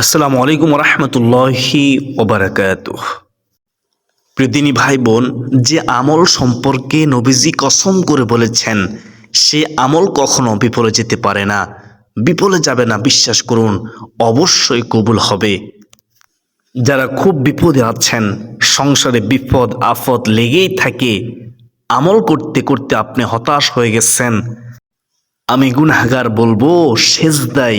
আসসালামু আলাইকুম রহমতুল্লাহি ওবরাকাত প্রিয়দিনী ভাই বোন যে আমল সম্পর্কে নবীজি কসম করে বলেছেন, সে আমল কখনো বিফলে যেতে পারে না, বিফলে যাবে না, বিশ্বাস করুন, অবশ্যই কবুল হবে। যারা খুব বিপদে আছেন, সংসারে বিপদ, আফত লেগেই থাকে, আমল করতে করতে আপনি হতাশ হয়ে গেছেন। আমি গুনাহগার বলব, সেজদাই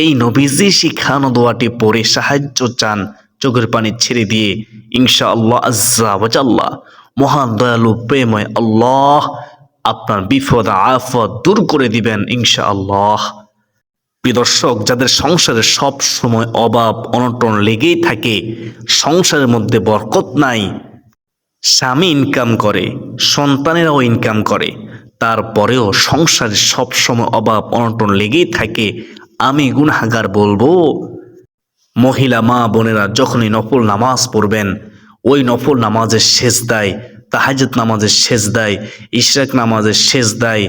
এই নবীজি শিখানো দোয়াটি পড়ে সাহায্য চান, চোখের পানি ছেড়ে দিয়ে ইনশা আল্লাহ আজ্জা মহান দয়ালু প্রেময় আল্লাহ আপনার বিপদ, আফত দূর করে দিবেন ইনশা আল্লাহ দর্শক, যাদের সংসারে সব সময় অভাব, অনটন লেগেই থাকে, সংসারের মধ্যে বরকত নাই, স্বামী ইনকাম করে, সন্তানেরাও ইনকাম করে, তারপরেও সংসারে সবসময় অভাব, অনটন লেগেই থাকে আমি গুনাহাগার বলব। মহিলা মা বোনেরা যখনই নফল নামাজ পড়বেন, ওই নফল নামাজের শেষ দেয় তাহাজত নামাজের শেষ দেয় ইশরাক নামাজের শেষ দেয়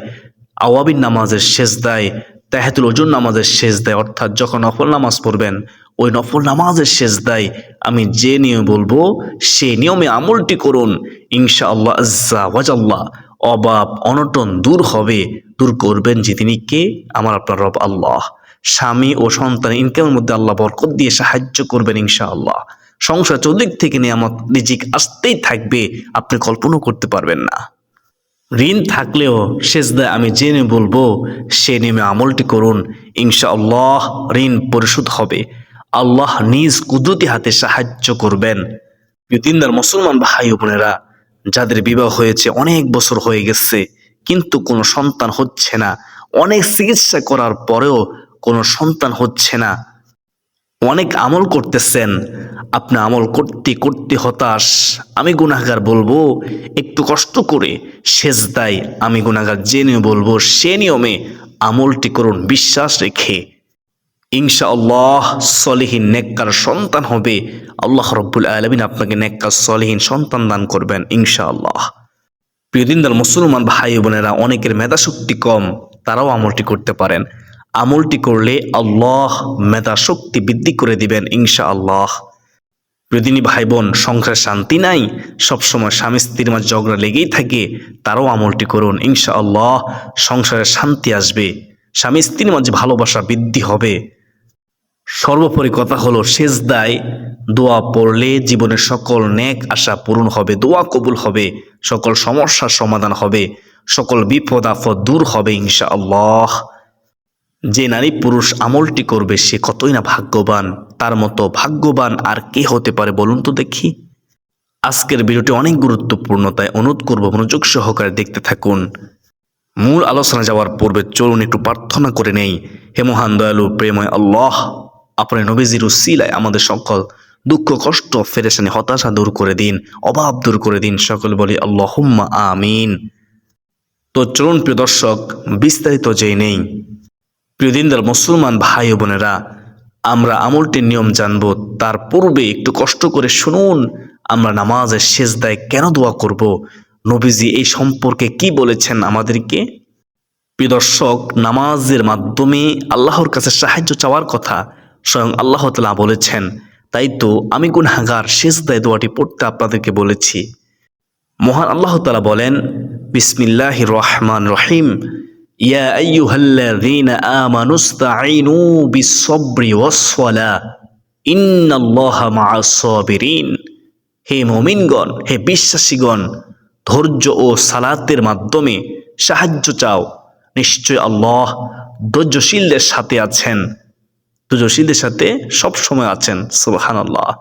আওয়াবিন নামাজের শেষ দেয় তাহাতুল ওজন নামাজের শেষ দেয় অর্থাৎ যখন নফল নামাজ পড়বেন, ওই নফল নামাজের শেষ দেয় আমি যে নিয়ম বলব, সে নিয়মে আমলটি করুন। ইনশা আল্লাহ আজ্জা ওয়াজাল্লাহ। অভাব অনটন দূর হবে, দূর করবেন যে তিনি কে? আমার আপনার রব আল্লাহ। স্বামী ও সন্তান ইনকামের মধ্যে আল্লাহ বরকত দিয়ে সাহায্য করবেন ইনশা আল্লাহ সংসার চৌদিক থেকে নিয়ামত রিজিক আসতেই থাকবে, আপনি কল্পনা করতে পারবেন না। ঋণ থাকলেও শেষদায় আমি জেনে বলব, সে নেমে আমলটি করুন ইনশা আল্লাহ ঋণ পরিশোধ হবে। আল্লাহ নিজ কুদরতি হাতে সাহায্য করবেন। দিনদার মুসলমান ভাই বোনেরা, যাদের বিবাহ হয়েছে অনেক বছর হয়ে গেছে, কিন্তু কোনো সন্তান হচ্ছে না। অনেক চিকিৎসা করার পরেও কোনো সন্তান হচ্ছে না। অনেক আমল করতেছেন। আপনি আমল করতে করতে হতাশ। আমি গুনাহগার বলব, একটু কষ্ট করে শেষ দায় আমি গুনাহগার জেনে বলব, সে নিয়মে আমলটি করুন, বিশ্বাস রেখে। ইনশা আল্লাহ সলিহীন নেককার সন্তান হবে। আল্লাহ রব্বুল আলমিন আপনাকে নেককার, সলিহীন সন্তান দান করবেন ইনশা আল্লাহ প্রিয়দিনদার মুসলমান ভাই বোনেরা, অনেকের মেধাশক্তি কম, তারাও আমলটি করতে পারেন। আমলটি করলে আল্লাহ মেধা শক্তি বৃদ্ধি করে দিবেন ইনশা আল্লাহ প্রিয়দিনী ভাই বোন সংসারে শান্তি নাই, সবসময় স্বামী স্ত্রীর মাঝে ঝগড়া লেগেই থাকে, তারাও আমলটি করুন ইনশা আল্লাহ সংসারে শান্তি আসবে, স্বামী স্ত্রীর মাঝে ভালোবাসা বৃদ্ধি হবে। সর্বোপরি কথা হলো শেষ দায় দোয়া পড়লে জীবনের সকল নেক আশা পূরণ হবে, দোয়া কবুল হবে, সকল সমস্যার সমাধান হবে, সকল বিপদ আপদ দূর হবে ইনশা আল্লাহ যে নারী পুরুষ আমলটি করবে, সে কতই না ভাগ্যবান, তার মতো ভাগ্যবান আর কে হতে পারে বলুন তো দেখি। আজকের ভিডিওটি অনেক গুরুত্বপূর্ণ, তাই অনুরোধ করব মনোযোগ সহকারে দেখতে থাকুন। মূল আলোচনা যাওয়ার পূর্বে চলুন একটু প্রার্থনা করে নেই। হে মহান দয়ালু প্রেময় আল্লাহ আপনার নবীজির উসিলায় আমাদের সকল দুঃখ, কষ্ট ফেরেশানি হতাশা দূর করে দিন, অভাব দূর করে দিন, সকল বলি আল্লাহুম্মা আমিন। তো চলুন প্রিয় দর্শক, বিস্তারিত যেই নেই। প্রিয়দিনদার মুসলমান ভাই বোনেরা, আমরা আমলটির নিয়ম জানব, তার পূর্বে একটু কষ্ট করে শুনুন, আমরা নামাজের শেষ দায় কেন দোয়া করব? নবীজি এই সম্পর্কে কি বলেছেন আমাদেরকে? প্রিয় দর্শক, নামাজের মাধ্যমে আল্লাহর কাছে সাহায্য চাওয়ার কথা স্বয়ং আল্লাহ তালা বলেছেন। তাই তো আমি গুনহাগার শেষ দায় দোয়াটি পড়তে আপনাদেরকে বলেছি। মহান আল্লাহ তালা বলেন বিসমিল্লাহ রহমান রহিম। ইয়া আইয়ুহাল্লাযীনা আমানু ইসতাঈনু বিস-সাবরি ওয়াস-সালাহ ইন্নাল্লাহা হে মুমিনগণ, হে বিশ্বাসীগণ, ধৈর্য ও সালাতের মাধ্যমে সাহায্য চাও। নিশ্চয় আল্লাহ ধৈর্যশীলদের সাথে আছেন। ধৈর্যশীলদের সাথে সব সময় আছেন, সুবহানাল্লাহ।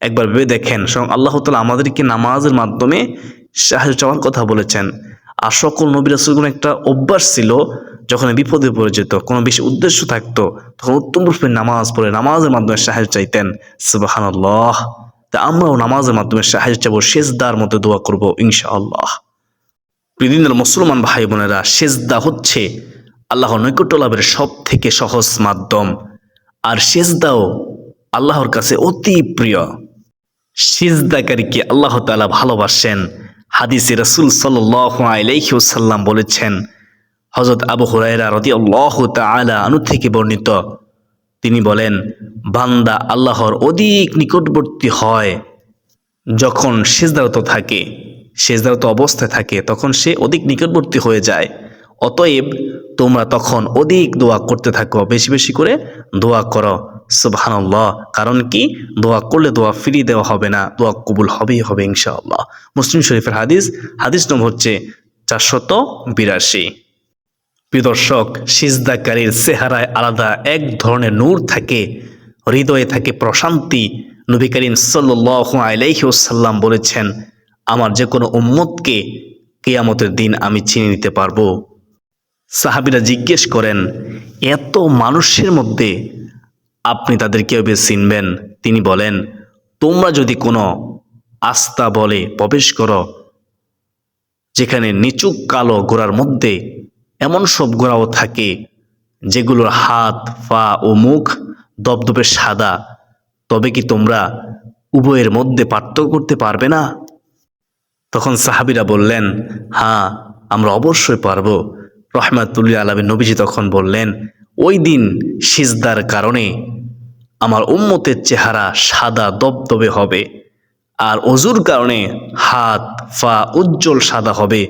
একবার ভেবে দেখেন আল্লাহ তালা আমাদেরকে নামাজের মাধ্যমে সাহায্য চাওয়ার কথা বলেছেন। আর সকল নবী রাসুলগুলো একটা অভ্যাস ছিল, যখন বিপদে পড়ে যেত, কোনো বেশি উদ্দেশ্য থাকতো, তখন উত্তম রূপে নামাজ পড়ে, নামাজের মাধ্যমে সাহায্য চাইতেন সুবাহান আল্লাহ তা আমরাও নামাজের মাধ্যমে সাহায্য চাবো শেষদার মতো দোয়া করব ইনশা আল্লাহ পৃথিবীর মুসলমান ভাই বোনেরা শেষদা হচ্ছে আল্লাহর নৈকট্য লাভের সব থেকে সহজ মাধ্যম। আর শেষদাও আল্লাহর কাছে অতি প্রিয়। সিজদাকারীকে আল্লাহ তালা ভালোবাসেন। হাদিসে রসুল সাল্লাহ বলেছেন হজরত আবু হুরাইরা রদি আল্লাহ তালা আনু থেকে বর্ণিত। তিনি বলেন, বান্দা আল্লাহর অধিক নিকটবর্তী হয় যখন সেজদারত থাকে, সেজদারত অবস্থায় থাকে, তখন সে অধিক নিকটবর্তী হয়ে যায়। অতএব তোমরা তখন অধিক দোয়া করতে থাকো, বেশি বেশি করে দোয়া করো। সুবহানাল্লাহ। কারণ কি? দোয়া করলে দোয়া ফিরিয়ে দেওয়া হবে না, দোয়া কবুল হবেই হবে ইনশাআল্লাহ। মুসলিম শরীফের হাদিস হাদিস নম্বর হচ্ছে চারশত বিরাশি। প্রিয় দর্শক, সিজদাকারীর চেহারায় আলাদা এক ধরনের নূর থাকে, হৃদয়ে থাকে প্রশান্তি। নবী করিম ওয়াসাল্লাম বলেছেন, আমার যে কোনো উম্মতকে কেয়ামতের দিন আমি চিনে নিতে পারব। সাহাবিরা জিজ্ঞেস করেন, এত মানুষের মধ্যে আপনি তাদের কীভাবে চিনবেন। তিনি বলেন, তোমরা যদি কোনো আস্থা বলে প্রবেশ করো, যেখানে নিচু কালো গোড়ার মধ্যে এমন সব গোড়াও থাকে, যেগুলোর হাত, পা ও মুখ দপদপে সাদা, তবে কি তোমরা উভয়ের মধ্যে পার্থক্য করতে পারবে না? তখন সাহাবিরা বললেন হ্যাঁ আমরা অবশ্যই পারব। রহমাতুল্লাহ আলমী নবীজি তখন বললেন, ওই দিন সিজদার কারণে আমার উম্মতের চেহারা সাদা দবদবে হবে। আর অজুর কারণে হাত ফা উজ্জ্বল সাদা হবে।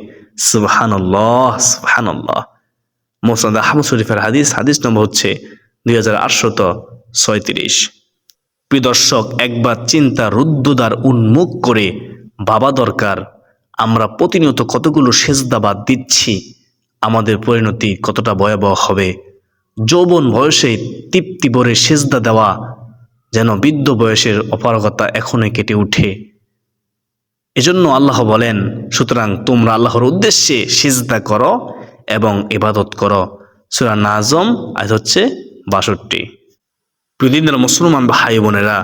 সুবহানাল্লাহ সুবহানাল্লাহ। মোসাদ আহমদ শরীফের হাদিস হাদিস নম্বর হচ্ছে দুই হাজার আটশত ছয়ত্রিশ। প্রিয় দর্শক, একবার চিন্তা রুদ্ধদ্বার উন্মুখ করে, বাবা দরকার, আমরা প্রতিনিয়ত কতগুলো সেজদাবাদ দিচ্ছি, আমাদের পরিণতি কতটা ভয়াবহ হবে? যৌবন বয়সে তৃপ্তি ভরে সেজদা দেওয়া, যেন বৃদ্ধ বয়সের অপারগতা এখনই কেটে উঠে এজন্য আল্লাহ বলেন, সুতরাং তোমরা আল্লাহর উদ্দেশ্যে সিজদা করো এবং ইবাদত করো। সুরা নাজম আজ হচ্ছে বাষট্টি। প্রতিদিনের মুসলমান ভাই বোনেরা,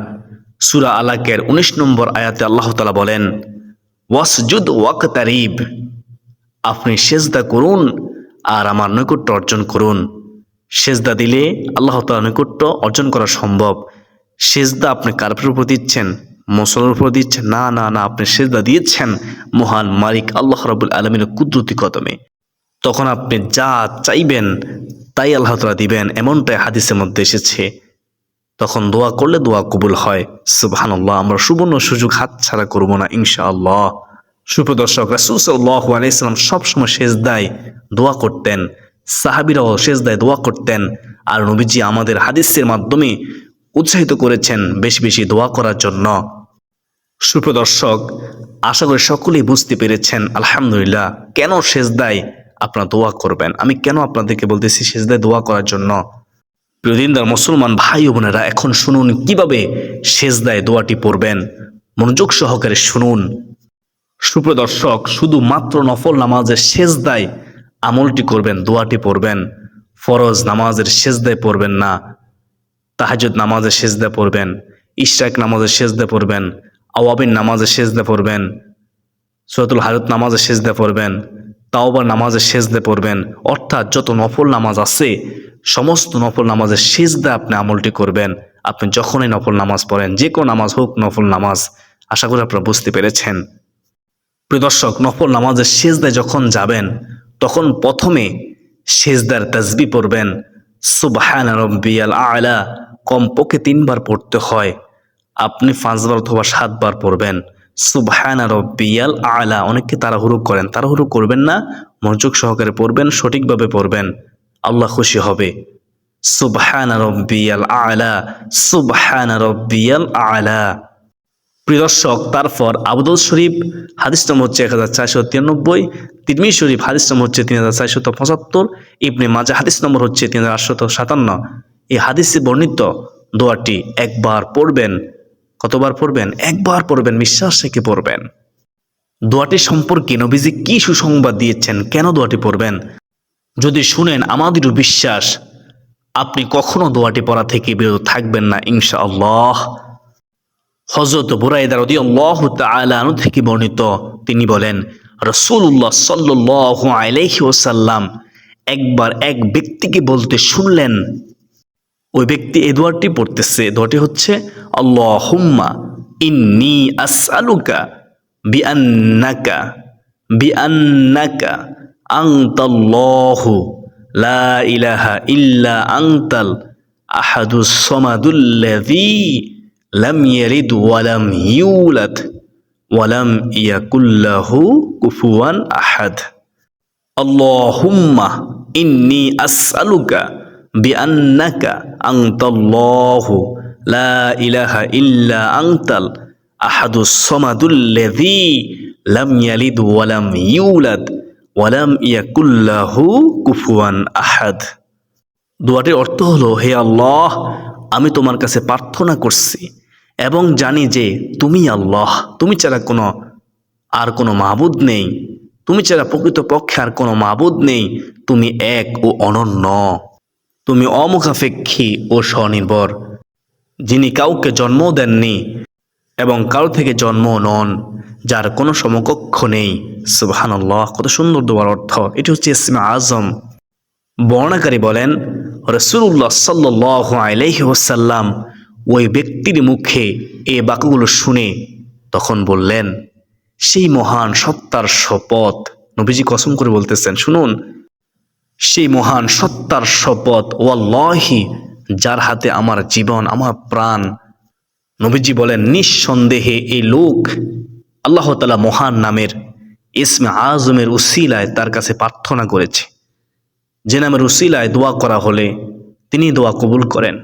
সুরা আলাকের উনিশ নম্বর আয়াতে আল্লাহ তালা বলেন, ওয়াসজুদ ওয়াক তারিব আপনি সেজদা করুন আর আমার নৈকট্য অর্জন করুন। সেজদা দিলে আল্লাহ তালা নৈকট্য অর্জন করা সম্ভব। সেজদা আপনি কার্পের উপর দিচ্ছেন? মুসলের উপর দিচ্ছেন? না না না, আপনি সেজদা দিয়েছেন মহান মালিক আল্লাহ রাবুল আলমিনের কুদরতি কদমে। তখন আপনি যা চাইবেন তাই আল্লাহ তালা দিবেন, এমনটাই হাদিসের মধ্যে এসেছে। তখন দোয়া করলে দোয়া কবুল হয়। সুবহানাল্লাহ, আমরা সুবর্ণ সুযোগ হাত ছাড়া করব না ইনশাআল্লাহ। সুপ্রদর্শক রাসুল সাল্লাহ আলাইসালাম সবসময় সেজদায় দোয়া করতেন। সাহাবিরাও শেষ দায় করতেন আর নবীজি আমাদের হাদিসের মাধ্যমে উৎসাহিত করেছেন বেশি বেশি দোয়া করার জন্য। সুপ্রদর্শক আশা করি সকলেই বুঝতে পেরেছেন, আলহামদুলিল্লাহ, কেন শেষ দায় আপনারা দোয়া করবেন? আমি কেন আপনাদেরকে বলতেছি শেষ দায় দোয়া করার জন্য? প্রিয়দিনদার মুসলমান ভাই ও বোনেরা, এখন শুনুন কীভাবে সেজদায় দোয়াটি পড়বেন। মনোযোগ সহকারে শুনুন। সুপ্রদর্শক শুধু মাত্র নফল নামাজের সেজদায় আমলটি করবেন, দোয়াটি পড়বেন, ফরজ নামাজের সেজদায় পড়বেন না তাহাজুদ নামাজের সেজদা পড়বেন, ইশরাক নামাজের সেজদা পড়বেন, আওয়াবিন নামাজের সেজদা পড়বেন সৈয়দুল হারত নামাজের সেজদা পড়বেন, তাওবার নামাজের সেজদা পড়বেন, অর্থাৎ যত নফল নামাজ আছে, সমস্ত নফল নামাজের সেজদা আপনি আমলটি করবেন। আপনি যখনই নফল নামাজ পড়েন, যে কোনো নামাজ হোক নফল নামাজ, আশা করি আপনারা বুঝতে পেরেছেন। প্রিয় দর্শক, নফল নামাজের সেজদায় যখন যাবেন তখন প্রথমে সেজদার তাজবি পড়বেন। সুবহান রব্বিয়াল আলা। কমপক্ষে তিনবার পড়তে হয়। আপনি পাঁচবার অথবা সাতবার পড়বেন। সুবহান রব্বিয়াল আলা। অনেককে তাড়াহুড়ো করেন। তাড়াহুড়ো করবেন না, মনোযোগ সহকারে পড়বেন, সঠিকভাবে পড়বেন। আল্লাহ খুশি হবে। সুবহান রব্বিয়াল আলা। সুবহান রব্বিয়াল আলা। প্রিয় দর্শক তারপর আবুদুল শরীফ, হাদিস নম্বর হচ্ছে এক হাজার চারশো তিরানব্বই তিরমি শরীফ, হাদিস নম্বর হচ্ছে তিন হাজার চারশত পঁচাত্তর, ইবনে মাজা হাদিস নম্বর হচ্ছে তিন হাজার আটশত সাতান্ন। এই হাদিসে বর্ণিত দোয়াটি একবার পড়বেন। কতবার পড়বেন? একবার পড়বেন বিশ্বাস রেখে পড়বেন। দোয়াটি সম্পর্কে নবীজি কি সুসংবাদ দিয়েছেন? কেন দোয়াটি পড়বেন? যদি শুনেন আমাদেরও বিশ্বাস, আপনি কখনো দোয়াটি পড়া থেকে বিরত থাকবেন না, ইনশাআল্লাহ। হজরত বুরাইদা রদি আল্লাহ তালু থেকে বর্ণিত। তিনি বলেন রসুল্লাহ সাল্লাহ আলাইহি ওসাল্লাম একবার এক ব্যক্তিকে বলতে শুনলেন, ওই ব্যক্তি এই দোয়ারটি পড়তেছে। দোয়াটি হচ্ছে আল্লাহ হুম্মা ইন্নি আসআলুকা বিআন্নাকা বিআন্নাকা আংতাল্লাহু লা ইলাহা ইল্লা আংতাল আহাদুস সমাদুল্লাযী লাম ইয়ালিদ ওয়ালাম ইউলাদ ওয়ালাম ইয়াকুল্লাহু কুফুয়ান আহাদ আল্লাহুম্মা ইন্নি আসআলুকা বিআন্নাকা আনতাল্লাহু লা ইলাহা ইল্লা আনতাল আহাদুস সমাদুল্লাযী লাম ইয়ালিদ ওয়ালাম ইউলাদ ওয়ালাম ইয়াকুল্লাহু কুফুয়ান আহাদ দোয়াটির অর্থ হলো, হে আল্লাহ, আমি তোমার কাছে প্রার্থনা করছি এবং জানি যে তুমি আল্লাহ, তুমি ছাড়া কোনো আর কোনো মাবুদ নেই। তুমি ছাড়া প্রকৃত পক্ষে আর কোনো মাবুদ নেই। তুমি এক ও অনন্য। তুমি অমুখাপেক্ষী ও স্বনির্ভর, যিনি কাউকে জন্ম দেননি এবং কারও থেকে জন্ম নন, যার কোনো সমকক্ষ নেই। সুবহানাল্লাহ, কত সুন্দর দোয়ার অর্থ। এটি হচ্ছে ইসমে আজম। বর্ণাকারী বলেন রসুল্লাহ সাল্লাহ আলাইহি ওসাল্লাম ওই ব্যক্তির মুখে এ বাক্যগুলো শুনে তখন বললেন, সেই মহান সত্তার শপথ। নবীজি কসম করে বলতেছেন, শুনুন, সেই মহান সত্তার শপথ, ওয়াল্লাহি, যার হাতে আমার জীবন, আমার প্রাণ। নবীজি বলেন, নিঃসন্দেহে এই লোক আল্লাহ তালা মহান নামের ইসমে আজমের উসিলায় তার কাছে প্রার্থনা করেছে। যে নামের উসিলায় দোয়া করা হলে তিনি দোয়া কবুল করেন।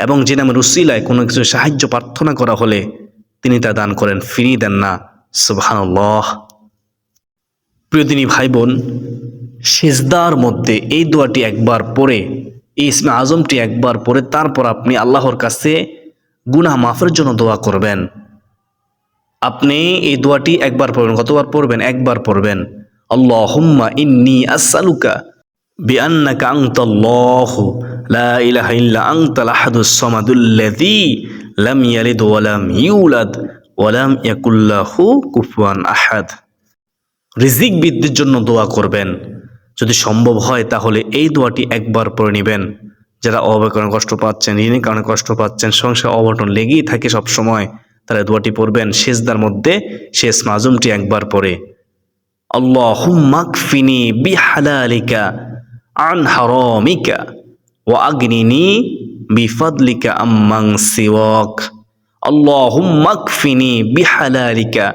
এবং যে নামের উসিলায় কোনো কিছু সাহায্য প্রার্থনা করা হলে তিনি তা দান করেন, ফিরিয়ে দেন না। সুবহানাল্লাহ। প্রিয়দিনী ভাই বোন সেজদার মধ্যে এই দোয়াটি একবার পড়ে, এই ইসমে আজমটি একবার পড়ে, তারপর আপনি আল্লাহর কাছে গুনাহ মাফের জন্য দোয়া করবেন। আপনি এই দোয়াটি একবার পড়বেন, কতবার পড়বেন? একবার পড়বেন। আল্লাহুম্মা ইন্নি আসসালুকা বিআন্নাকা আনতাল্লাহু লা ইলাহা ইল্লা আনতাল আহাদুস সামাদুল্লাযী লাম ইয়ালিদ ওয়া লাম ইউলাদ ওয়া লাম ইয়াকুল লাহু কুফুয়ান আহাদ। রিজিক বৃদ্ধির জন্য দোয়া করবেন। যদি সম্ভব হয় তাহলে এই দোয়াটি একবার পড়ে নেবেন। যারা অভাবের কষ্ট পাচ্ছেন, ঋণের কারণে কষ্ট পাচ্ছেন, সংসার অবটন লেগেই থাকে সব সময় তারা দোয়াটি পড়বেন। শেষদার মধ্যে শেষ মাজুমটি একবার পড়ে। আল্লাহুম্মাকফিনি বিহালালিকা আন হারামিকা ওয়া আগনিনি বিফাদলিকা আম্মাং সিওয়াক আল্লাহুম্মাকফিনি বিহালালিকা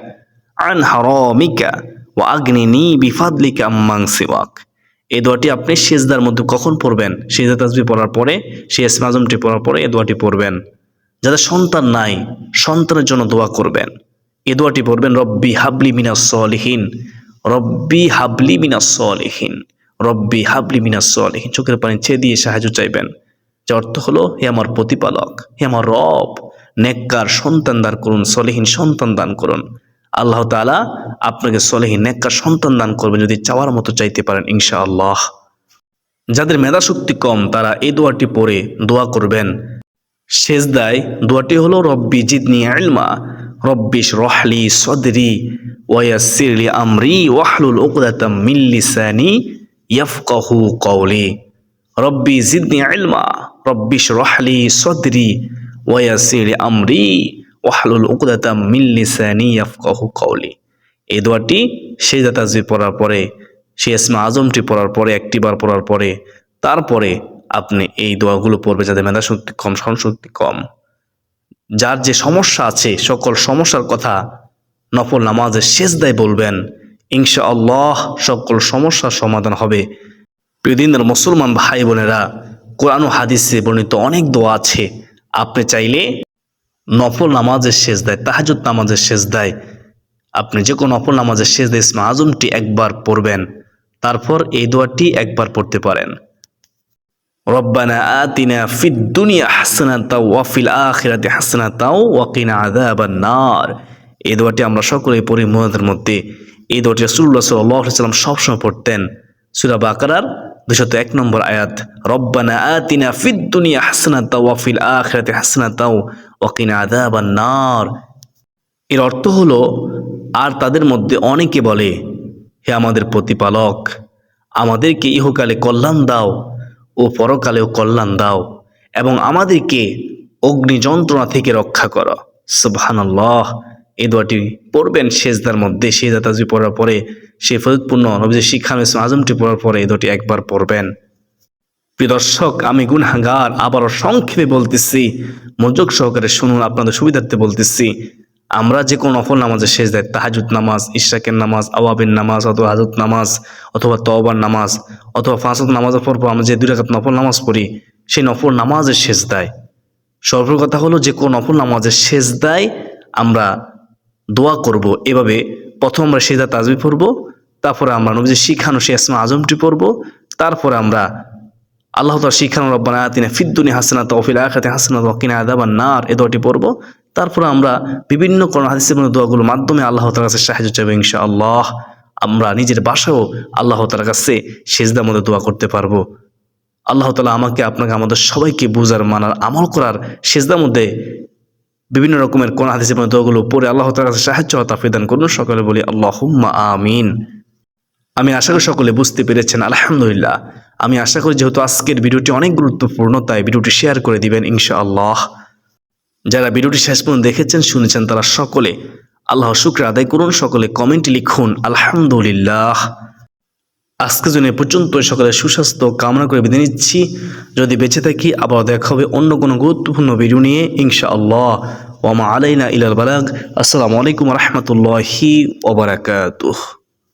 আন হারামিকা ওয়া আগনিনি বিফাদলিকা আম্মাং সিওয়াক এই দোয়াটি আপনি শেষদার মধ্যে কখন পড়বেন? শেষদা তাসবি পড়ার পরে শেষ মাজমটি পড়ার পরে এই দোয়াটি পড়বেন। যাদের সন্তান নাই, সন্তানের জন্য দোয়া করবেন। এ দোয়াটি পড়বেন, রব্বি হাবলি মিনাস সলিহীন রব্বি হাবলি মিনাস সলিহীন রব্বি হাবলি মিনাস সলিহীন। চোখের পানি ছেয়ে দিয়ে সাহায্য চাইবেন। যে অর্থ হলো, হে আমার প্রতিপালক, হে আমার রব, নেককার সন্তান দান করুন, সলিহীন সন্তান দান করুন। আল্লাহ তাআলা আপনাকে সলিহীন নেককার সন্তান দান করবেন যদি চাওয়ার মতো চাইতে পারেন, ইনশাআল্লাহ। যাদের মেধা শক্তি কম, তারা এই দোয়াটি পড়ে দোয়া করবেন। শেষদায় দোয়াটি হলো, রব্বি জিদনি ইলমা রব্বিশ রহলি সদরি ওয়াসিরলি আমরি, ওয়াহলুল উকদাতাম মিন লিসানি ইয়াফকাহু কওলি, রব্বি জিদনি ইলমা রব্বিশ রহলি সদরি ওয়াসিরলি আমরি, ওয়াহলুল উকদাতাম মিন লিসানি ইয়াফকাহু কওলি। এই দোয়াটি সেই দাতাজি পড়ার পরে, সেই ইসমা আজমটি পড়ার পরে, একটিবার পড়ার পরে, তারপরে আপনি এই দোয়াগুলো পড়বে যাদের মেধা শক্তি কম স্মরণশক্তি কম। যার যে সমস্যা আছে, সকল সমস্যার কথা নফল নামাজের শেষ দায় বলবেন ইনশা আল্লাহ সকল সমস্যার সমাধান হবে। প্রিয়দিনের মুসলমান ভাই বোনেরা, কোরআন হাদিসে বর্ণিত অনেক দোয়া আছে। আপনি চাইলে নফল নামাজের শেষ দেয় তাহাজুদ নামাজের শেষ দেয় আপনি যে কোনো নফল নামাজের শেষ দেয় ইসমা আজমটি একবার পড়বেন। তারপর এই দোয়াটি একবার পড়তে পারেন। রব্বানা আতিনা ফিদ দুনিয়া হাসানাতাও ওয়া ফিল আখিরাতি হাসানাতাও ওয়া কিনা আযাবান নার। এই দোয়াটি আমরা সকলে পড়ি মুনাদের মধ্যে। এই দোয়াটি আলাইহি সাল্লাম সবসময় পড়তেন। সূরা বাকারার দুশত এক নম্বর আয়াত, রব্বানা আতিনা ফিদ দুনিয়া হাসানাতাও ওয়া ফিল আখিরাতি হাসানাতাও ওয়া কিনা আযাবান নার। এর অর্থ হলো, আর তাদের মধ্যে অনেকে বলে, হে আমাদের প্রতিপালক, আমাদেরকে ইহকালে কল্যাণ দাও ও পরকালেও কল্যাণ দাও এবং আমাদেরকে অগ্নি যন্ত্রণা থেকে রক্ষা করো। সুবহানাল্লাহ। এই দোয়াটি পড়বেন শেষদার মধ্যে। শেষদা তাজবি পড়ার পরে সে ফজতপূর্ণ নবীদের শিক্ষা আজমটি পড়ার পরে এই দোয়াটি একবার পড়বেন। প্রিয় দর্শক, আমি গুনহাগার, আবারও সংক্ষেপে বলতেছি, মনোযোগ সহকারে শুনুন, আপনাদের সুবিধার্থে বলতেছি, আমরা যে কোনো নফল নামাজের শেষ দেয় তাহাজুদ নামাজ, ইশরাকের নামাজ, আওয়াবের নামাজ অথবা হাজত নামাজ অথবা তওবার নামাজ অথবা ফাঁসত নামাজের পর পর আমরা যে দুই রাকাত নফল নামাজ পড়ি, সেই নফল নামাজের শেষ দেয় সর্বপ্রথম কথা হলো যে কোনো নফল নামাজের শেষ দেয় আমরা দোয়া করব। এভাবে প্রথম আমরা সেজা তাজবি পড়ব, তারপরে আমরা নবীজি শিখানো সে আসমা আজমটি পড়ব, তারপরে আমরা আল্লাহ তালা শিখানো রব্বানা আতিনা ফিদ্দুনি হাসনা তফিল আখাতে হাসনা তকিনা আদাবান নার এ দোয়াটি পড়ব। তারপরে আমরা বিভিন্ন কোরআন হাদিসের দোয়াগুলোর মাধ্যমে আল্লাহ তালার কাছে সাহায্য চাইব ইনশা আল্লাহ আমরা নিজের বাসাও আল্লাহ তালার কাছে সেজদার মধ্যে দোয়া করতে পারব। আল্লাহ তালা আমাকে, আপনাকে, আমাদের সবাইকে বুঝার, মানার, আমল করার সেজদার মধ্যে বিভিন্ন রকমের কোন হাদিসের মধ্যে দোয়াগুলো পড়ে আল্লাহ তালার কাছে সাহায্য তাফিদান দান করুন। সকলে বলি আল্লাহুম্মা আমিন। আমি আশা করি সকলে বুঝতে পেরেছেন, আলহামদুলিল্লাহ। আমি আশা করি যেহেতু আজকের ভিডিওটি অনেক গুরুত্বপূর্ণ, তাই ভিডিওটি শেয়ার করে দিবেন ইনশাআল্লাহ। যারা ভিডিওটি শেষ পর্যন্ত দেখেছেন, শুনেছেন, তারা সকলে আল্লাহ শুক্র আদায় করুন। সকলে কমেন্টে লিখুন, আলহামদুলিল্লাহ। আজকের জন্য পর্যন্ত সকলে সুস্বাস্থ্য কামনা করে বিদায় নিচ্ছি। যদি বেঁচে থাকি আবার দেখা হবে অন্য কোনো গুরুত্বপূর্ণ ভিডিও নিয়ে ইনশা আল্লাহ ওমা আলাইনা ইলাল বালাগ। আসসালামু আলাইকুম রহমতুল্লাহি ওবরাকাতুহ